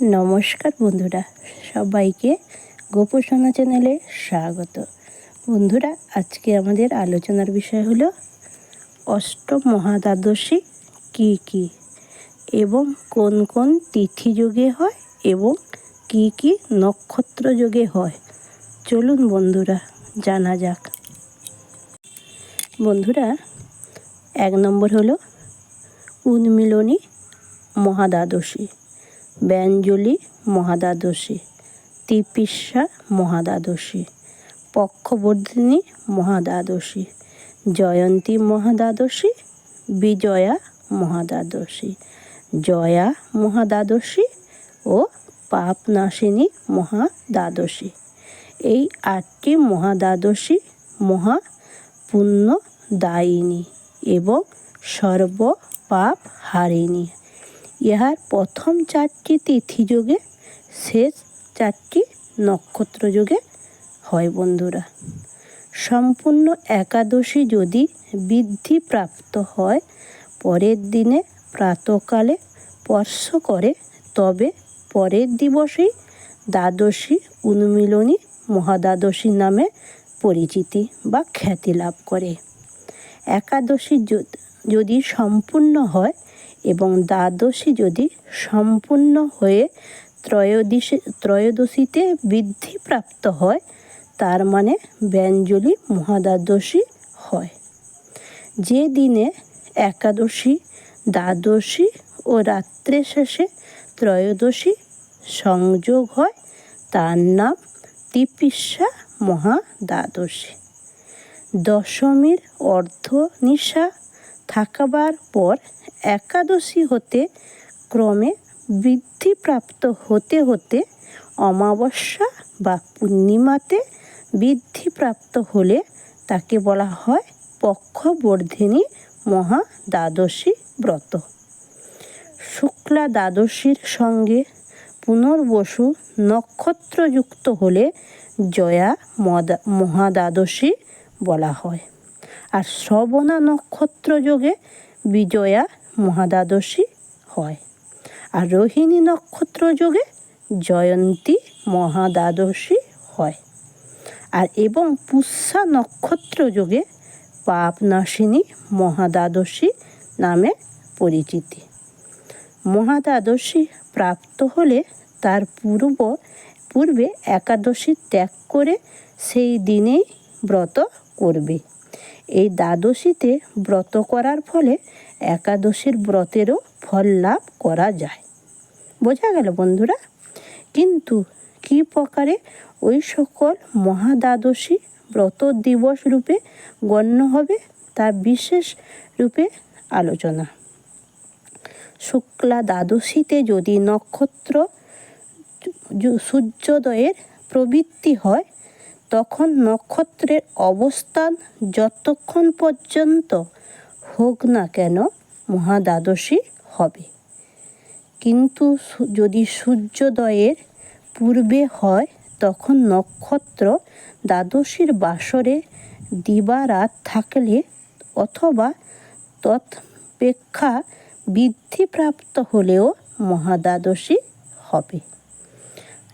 নমস্কার বন্ধুরা, সবাইকে গোপোষণা চ্যানেলে স্বাগত। বন্ধুরা, আজকে আমাদের আলোচনার বিষয় হলো অষ্টম মহাদ্বাদশী কী কী এবং কোন কোন তিথি যোগে হয় এবং কি কি নক্ষত্র যোগে হয়। চলুন বন্ধুরা, জানা যাক। বন্ধুরা, এক নম্বর হলো উন্মিলনী মহাদ্বাদশী। ব্যঞ্জলি মহাদ্বাদশী, তিপিসা মহাদ্বাদশী, পক্ষবর্ধিনী মহাদ্বাদশী, জয়ন্তী মহাদ্বাদশী, বিজয়া মহাদ্বাদশী, জয়া মহাদ্বাদশী ও পাপনাশিনী মহাদ্বাদশী। এই আটটি মহাদ্বাদশী মহা পুণ্যদায়িনী এবং সর্ব পাপ হারিণী। ইহার প্রথম চারটি তিথি যোগে, শেষ চারটি নক্ষত্র যোগে হয় বন্ধুরা। সম্পূর্ণ একাদশী যদি বৃদ্ধি প্রাপ্ত হয়, পরের দিনে প্রাতকালে স্পর্শ করে, তবে পরের দিবসেই দ্বাদশী উন্মিলনী মহাদ্বাদশী নামে পরিচিতি বা খ্যাতি লাভ করে। একাদশী যদি সম্পূর্ণ হয় এবং দ্বাদশী যদি সম্পূর্ণ হয়ে ত্রয়োদশী, ত্রয়োদশীতে বৃদ্ধিপ্রাপ্ত হয়, তার মানে ব্যঞ্জলি মহাদ্বাদশী হয়। যে দিনে একাদশী, দ্বাদশী ও রাত্রে শেষে ত্রয়োদশী সংযোগ হয়, তার নাম তিপিসা মহাদ্বাদশী। দশমীর অর্ধ নিশা থাকাবার পর একাদশী হতে ক্রমে বৃদ্ধিপ্রাপ্ত হতে হতে অমাবস্যা বা পূর্ণিমাতে বৃদ্ধিপ্রাপ্ত হলে তাকে বলা হয় পক্ষবর্ধিনী মহা দ্বাদশী ব্রত। শুক্লা দ্বাদশীর সঙ্গে পুনর্বসু নক্ষত্রযুক্ত হলে জয়া মদা মহাদ্বাদশী বলা হয়। আর শ্রবণা নক্ষত্র যোগে বিজয়া মহাদ্বাদশী হয়। আর রোহিণী নক্ষত্র যোগে জয়ন্তী মহাদ্বাদশী হয়। আর এবং পুষ্যা নক্ষত্র যোগে পাপনাশিনী মহাদ্বাদশী নামে পরিচিতি। মহাদ্বাদশী প্রাপ্ত হলে তার পূর্ব, পূর্বে একাদশী ত্যাগ করে সেই দিনেই ব্রত করবে। এই দ্বাদশীতে ব্রত করার ফলে একাদশীর ব্রতেরও ফল লাভ করা যায়। বোঝা গেল বন্ধুরা? কিন্তু কী প্রকারে ওই সকল মহাদ্বাদশী ব্রত দিবস রূপে গণ্য হবে তা বিশেষ রূপে আলোচনা। শুক্লা দ্বাদশীতে যদি নক্ষত্র সূর্যোদয়ের প্রবৃত্তি হয় তখন নক্ষত্রের অবস্থান যতক্ষণ পর্যন্ত হোক না কেন মহাদ্বাদশী হবে। কিন্তু যদি সূর্যোদয়ের পূর্বে হয়, তখন নক্ষত্র দ্বাদশীর বাসরে দিবারাত থাকলে অথবা তৎপেক্ষা বৃদ্ধিপ্রাপ্ত হলেও মহাদ্বাদশী হবে।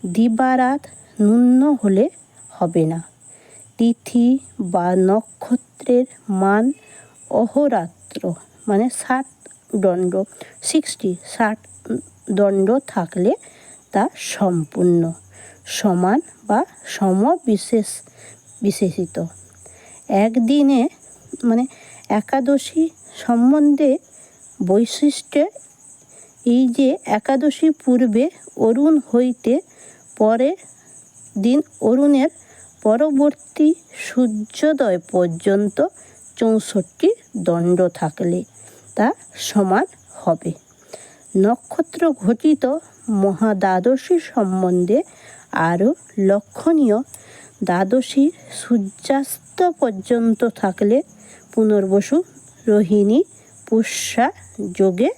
দিবারাত ন্যূন হলে হবে না। তিথি বা নক্ষত্রের মান অহোরাত্র মানে ষাট দণ্ড। সিক্সটি ষাট দণ্ড থাকলে তা সম্পূর্ণ, সমান বা সমবিশেষ, বিশেষিত। একদিনে মানে একাদশী সম্বন্ধে বৈশিষ্ট্য এই যে, একাদশী পূর্বে অরুণ হইতে পরে দিন অরুণের পরবর্তী সূর্যোদয় পর্যন্ত চৌষট্টি দণ্ড থাকলে তা সমান হবে। নক্ষত্র ঘটিত মহাদ্বাদশী সম্বন্ধে আরও লক্ষণীয়, দ্বাদশী সূর্যাস্ত পর্যন্ত থাকলে পুনর্বসু রোহিণী পুষ্যা যোগে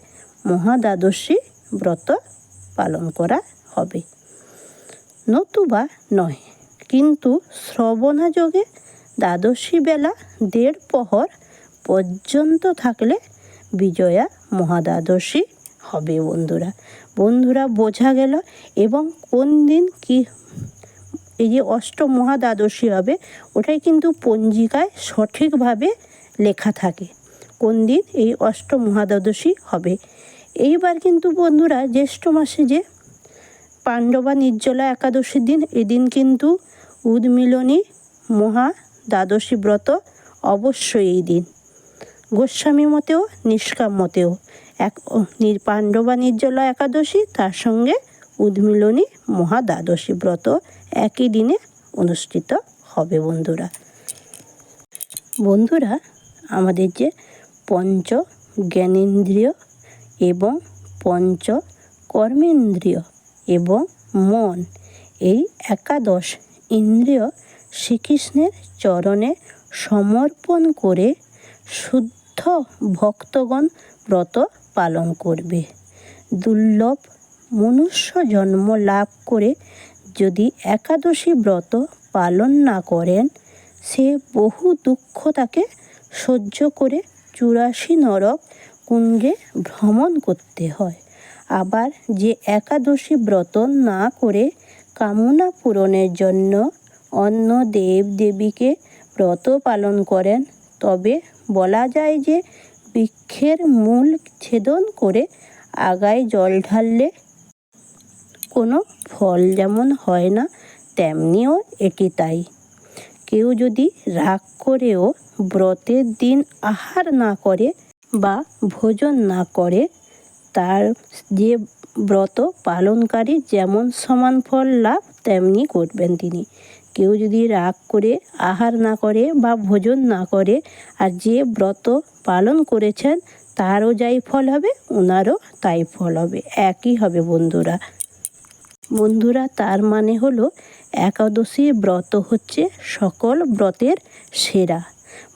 মহাদ্বাদশী ব্রত পালন করা হবে। নতুবা নয় কিন্তু শ্রবণা যোগে দ্বাদশী বেলা দেড় প্রহর পর্যন্ত থাকলে বিজয়া মহাদ্বাদশী হবে বন্ধুরা। বন্ধুরা, বোঝা গেল এবং কোন দিন কি এই যে অষ্ট মহাদ্বাদশী হবে, ওটাই কিন্তু পঞ্জিকায় সঠিকভাবে লেখা থাকে। কোন দিন এই অষ্ট মহাদ্বাদশী হবে। এইবার কিন্তু বন্ধুরা, জ্যৈষ্ঠ মাসে যে পাণ্ডবা নির্জলা একাদশীর দিন, এদিন কিন্তু উদ্মিলনী মহা দ্বাদশী ব্রত অবশ্যই এই দিন। গোস্বামী মতেও, নিষ্কাম মতেও। এক পাণ্ডবা নির্জলা একাদশী, তার সঙ্গে উদ্মিলনী মহা দ্বাদশী ব্রত একই দিনে অনুষ্ঠিত হবে বন্ধুরা। বন্ধুরা, আমাদের যে পঞ্চ জ্ঞানেন্দ্রিয় এবং পঞ্চ কর্মেন্দ্রিয় এবং মন। এই একাদশ ইন্দ্রিয় শ্রীকৃষ্ণের চরণে সমর্পণ করে শুদ্ধ ভক্তগণ ব্রত পালন করবে। দুর্লভ মনুষ্য জন্ম লাভ করে যদি একাদশী ব্রত পালন না করেন, সে বহু দুঃখ তাকে সহ্য করে চুরাশি নরক কুণ্ডে ভ্রমণ করতে হয়। আবার যে একাদশী ব্রত না করে কামনা পূরণের জন্য অন্য দেব দেবীকে ব্রত পালন করেন, তবে বলা যায় যে বৃক্ষের মূল ছেদন করে আগায় জল ঢাললে কোনো ফল যেমন হয় না, তেমনিও এটি তাই। কেউ যদি রাগ করেও ব্রতের দিন আহার না করে বা ভোজন না করে তার যে ব্রত পালনকারী যেমন সমান ফল লাভ, তেমনি করবেন তিনি। কেউ যদি রাগ করে, আহার না করে বা ভোজন না করে আর যে ব্রত পালন করেছেন, তারও যাই ফল হবে ওনারও তাই ফল হবে। একই হবে বন্ধুরা। বন্ধুরা, তার মানে হলো একাদশী ব্রত হচ্ছে সকল ব্রতের সেরা।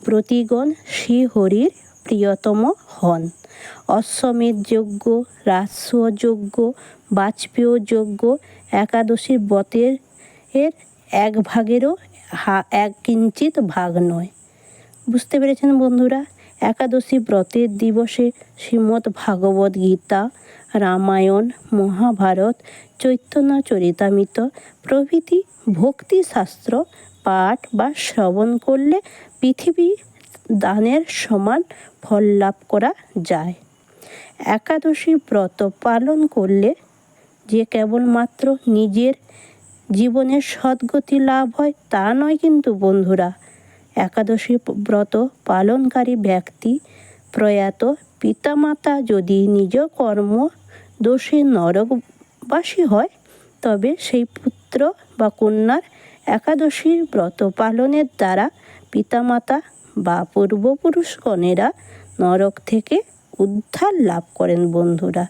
ব্রতিগণ শ্রীহরির প্রিয়তম হন। অশ্বমেধ যজ্ঞ রাজস্ব যজ্ঞ বাজপেয় যজ্ঞ একাদশী ব্রতের এর এক ভাগেরও হা- এক কিঞ্চিত ভাগ নয়। বুঝতে পেরেছেন বন্ধুরা? একাদশী ব্রতের দিবসে শ্রীমদ্ ভাগবত গীতা, রামায়ণ, মহাভারত, চৈতন্য চরিতামিত প্রভৃতি ভক্তিশাস্ত্র পাঠ বা শ্রবণ করলে পৃথিবী দানের সমান ফল লাভ করা যায়। একাদশী ব্রত পালন করলে যে কেবলমাত্র নিজের জীবনের সদ্গতি লাভ হয়, তা নয় কিন্তু বন্ধুরা, একাদশী ব্রত পালনকারী ব্যক্তি প্রয়াত পিতামাতা যদি নিজ কর্ম দোষে নরকবাসী হয়, তবে সেই পুত্র বা কন্যার একাদশীর ব্রত পালনের দ্বারা পিতামাতা বা পূর্বপুরুষগণেরা নরক থেকে উদ্ধার লাভ করেন বন্ধুরা।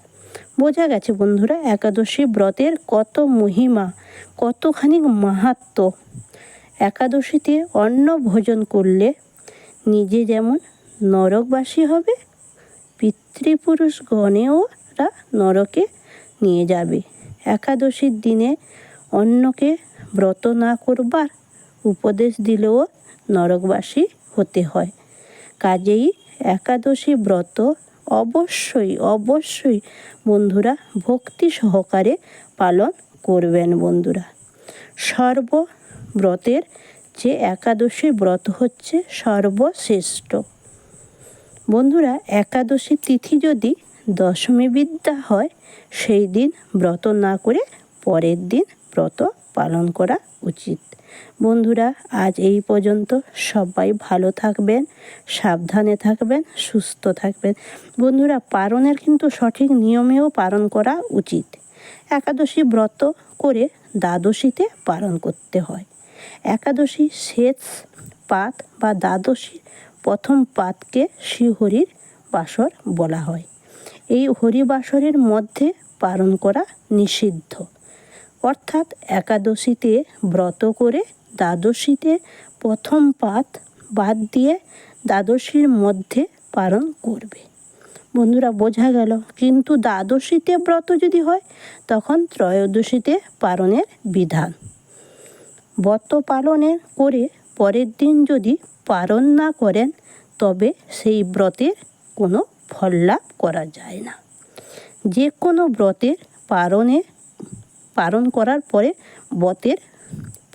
বোঝা গেছে বন্ধুরা, একাদশী ব্রতের কত মহিমা, কতখানি মাহাত্ম্য একাদশীতে অন্ন ভোজন করলে নিজে যেমন নরকবাসী হবে পিতৃপুরুষগণেওরা নরকে নিয়ে যাবে। একাদশীর দিনে অন্যকে ব্রত না করবার উপদেশ দিলেও নরকবাসী হতে হয়। কাজেই একাদশী ব্রত অবশ্যই অবশ্যই বন্ধুরা ভক্তি সহকারে পালন করবেন বন্ধুরা। সর্ব ব্রতের যে একাদশী ব্রত হচ্ছে সর্বশ্রেষ্ঠ। বন্ধুরা একাদশী তিথি যদি দশমী বিদ্যা হয়, সেই দিন ব্রত না করে পরের দিন ব্রত পালন করা উচিত। বন্ধুরা, আজ এই পর্যন্ত সবাই ভালো থাকবেন, সাবধানে থাকবেন, সুস্থ থাকবেন। বন্ধুরা, পালনের কিন্তু সঠিক নিয়মেও পালন করা উচিত। একাদশী ব্রত করে দ্বাদশীতে পালন করতে হয়। একাদশী শেষ পাত বা দ্বাদশী প্রথম পাতকে শ্রীহরির বাসর বলা হয়। এই হরিবাসরের মধ্যে পালন করা নিষিদ্ধ। অর্থাৎ একাদশীতে ব্রত করে দ্বাদশীতে প্রথম পাত বাদ দিয়ে দ্বাদশীর মধ্যে পালন করবে। বন্ধুরা, বোঝা গেল। কিন্তু দ্বাদশীতে ব্রত যদি হয়, তখন ত্রয়োদশীতে পালনের বিধান। ব্রত পালনের করে পরের দিন যদি পালন না করেন, তবে সেই ব্রতের কোনো ফল লাভ করা যায় না। যে কোনো ব্রতের পারণে পালন করার পরে ব্রতের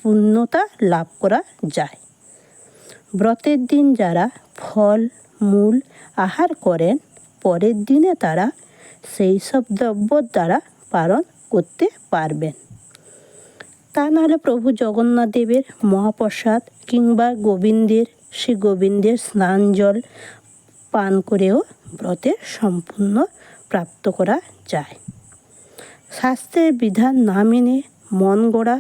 পূর্ণতা লাভ করা যায়। ব্রতের দিন যারা ফল, মূল আহার করেন, পরের দিনে তারা সেই সব দ্রব্যর দ্বারা পালন করতে পারবেন। তা নাহলে প্রভু জগন্নাথ দেবের মহাপ্রসাদ কিংবা গোবিন্দের, শ্রী গোবিন্দের স্নান জল পান করেও ব্রতের সম্পূর্ণ প্রাপ্ত করা যায়। শাস্ত্রের বিধান না মেনে মন গড়া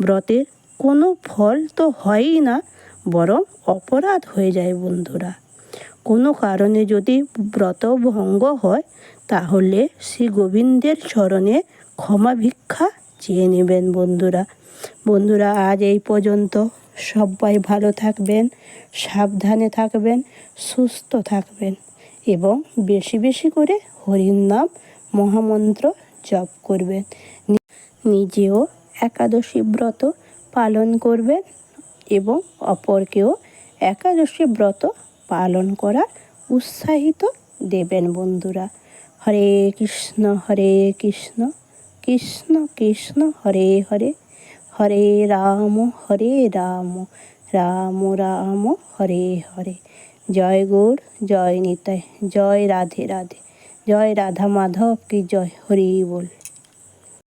ব্রতের কোনো ফল তো হয়ই না, বরং অপরাধ হয়ে যায় বন্ধুরা। কোনো কারণে যদি ব্রত ভঙ্গ হয়, তাহলে শ্রী গোবিন্দের চরণে ক্ষমা ভিক্ষা চেয়ে নেবেন বন্ধুরা। বন্ধুরা, আজ এই পর্যন্ত। সবাই ভালো থাকবেন, সাবধানে থাকবেন, সুস্থ থাকবেন, এবং বেশি বেশি করে হরির নাম মহামন্ত্র জপ করবেন। নিজেও একাদশী ব্রত পালন করবেন এবং অপরকেও একাদশী ব্রত পালন করার উৎসাহিত দেবেন বন্ধুরা। হরে কৃষ্ণ হরে কৃষ্ণ কৃষ্ণ কৃষ্ণ, হরে হরে। হরে রাম হরে রাম রাম রাম, হরে হরে। জয় গৌর জয় নিতাই, জয় রাধে রাধে। জয় রাধা মাধব কি জয়? হরি বল।